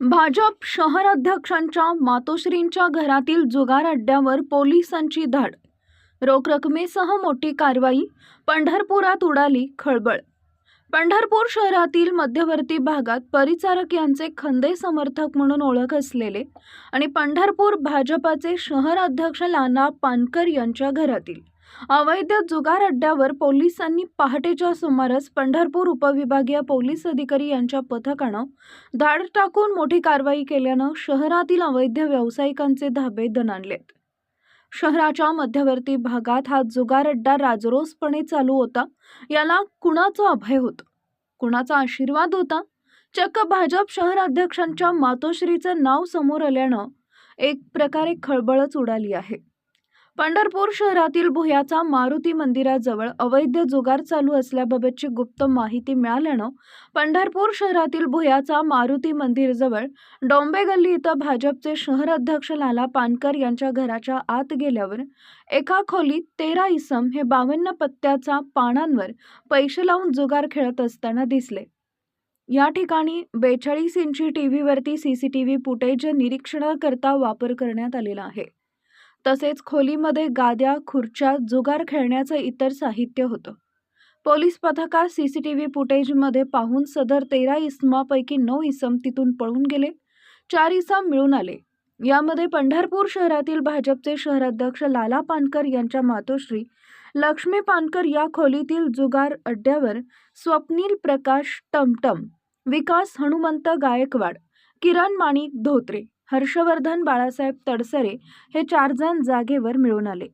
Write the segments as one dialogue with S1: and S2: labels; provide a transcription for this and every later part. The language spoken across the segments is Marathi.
S1: भाजप शहराध्यक्षांच्या मातोश्रींच्या घरातील जुगार अड्ड्यावर पोलिसांची धाड. रोख रकमेसह मोठी कारवाई पंढरपुरात उडाली खळबळ. पंढरपूर शहरातील मध्यवर्ती भागात परिचारक यांचे खंदे समर्थक म्हणून ओळख असलेले आणि पंढरपूर भाजपाचे शहर अध्यक्ष लाना पानकर यांच्या घरातील. अवैध जुगार अड्ड्यावर पोलिसांनी पहाटेच्या सुमारास पंढरपूर उपविभागीय पोलीस अधिकारी यांच्या पथकानं धाड टाकून मोठी कारवाई केल्यानं शहरातील अवैध व्यावसायिकांचे धाबे दणाणलेत. शहराच्या मध्यवर्ती भागात हा जुगार अड्डा राजरोसपणे चालू होता याला कुणाचं अभय होतं? कुणाचा आशीर्वाद होता? चक्क भाजप शहर अध्यक्षांच्या मातोश्रीचं नाव समोर आल्यानं एक प्रकारे खळबळच उडाली आहे. पंढरपूर शहरातील भुयाचा मारुती मंदिराजवळ अवैध जुगार चालू असल्याबाबतची गुप्त माहिती मिळाल्यानं पंढरपूर शहरातील भुयाचा मारुती मंदिरजवळ डोंबे गल्ली इथं भाजपचे शहर अध्यक्ष लाला पानकर यांच्या घराच्या आत गेल्यावर एका खोलीत तेरा इसम हे बावन्न पत्त्याचा पानांवर पैसे लावून जुगार खेळत असताना दिसले. या ठिकाणी बेचाळीस इंची T व्हीवरती C C T V footage निरीक्षणाकरता वापर करण्यात आलेला आहे. तसेच खोलीमध्ये गाद्या खुर्च्या जुगार खेळण्याचं इतर साहित्य होतं. पोलीस पथकात सी सी टी व्ही फुटेजमध्ये पाहून सदर तेरा इसमापैकी नऊ इसम तिथून पळून गेले. चार इसम मिळून आले. यामध्ये पंढरपूर शहरातील भाजपचे शहराध्यक्ष लाला पानकर यांच्या मातोश्री लक्ष्मी पानकर या खोलीतील जुगार अड्ड्यावर स्वप्नील प्रकाश टमटम विकास हनुमंत गायकवाड किरण माणिक धोत्रे हर्षवर्धन बाळासाहेब तडसरे हे चार जण जागेवर मिळून आले.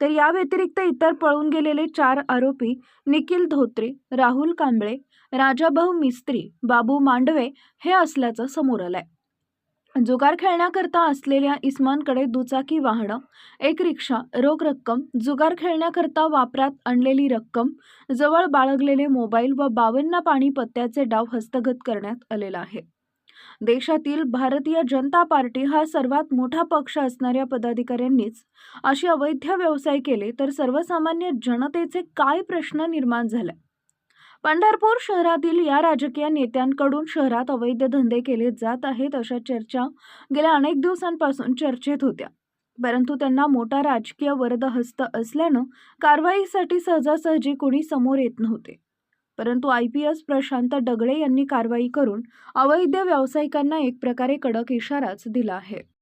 S1: तर या व्यतिरिक्त इतर पळून गेलेले चार आरोपी निखिल धोत्रे राहुल कांबळे राजाभाऊ मिस्त्री बाबू मांडवे हे असल्याचं समोर आलंय. जुगार खेळण्याकरता असलेल्या इस्मानकडे दुचाकी वाहनं एक रिक्षा रोख रक्कम जुगार खेळण्याकरता वापरात आणलेली रक्कम जवळ बाळगलेले मोबाईल व बावन्न पाणी पत्त्याचे डाव हस्तगत करण्यात आलेला आहे. देशातील भारतीय जनता पार्टी हा सर्वात मोठा पक्ष असणाऱ्या पदाधिकाऱ्यांनीच असे अवैध व्यवसाय केले तर सर्वसामान्य जनतेचे काय प्रश्न निर्माण झाले? पंढरपूर शहरातील या राजकीय नेत्यांकडून शहरात अवैध धंदे केले जात आहेत अशा चर्चा गेल्या अनेक दिवसांपासून चर्चेत होत्या. परंतु त्यांना मोठा राजकीय वरदहस्त असल्यानं कारवाईसाठी सहजासहजी कोणी समोर येत नव्हते. परंतु I P S Prashant Dagale यांनी कारवाई करून अवैध व्यावसायिकांना एक प्रकारे कडक इशाराच दिला आहे.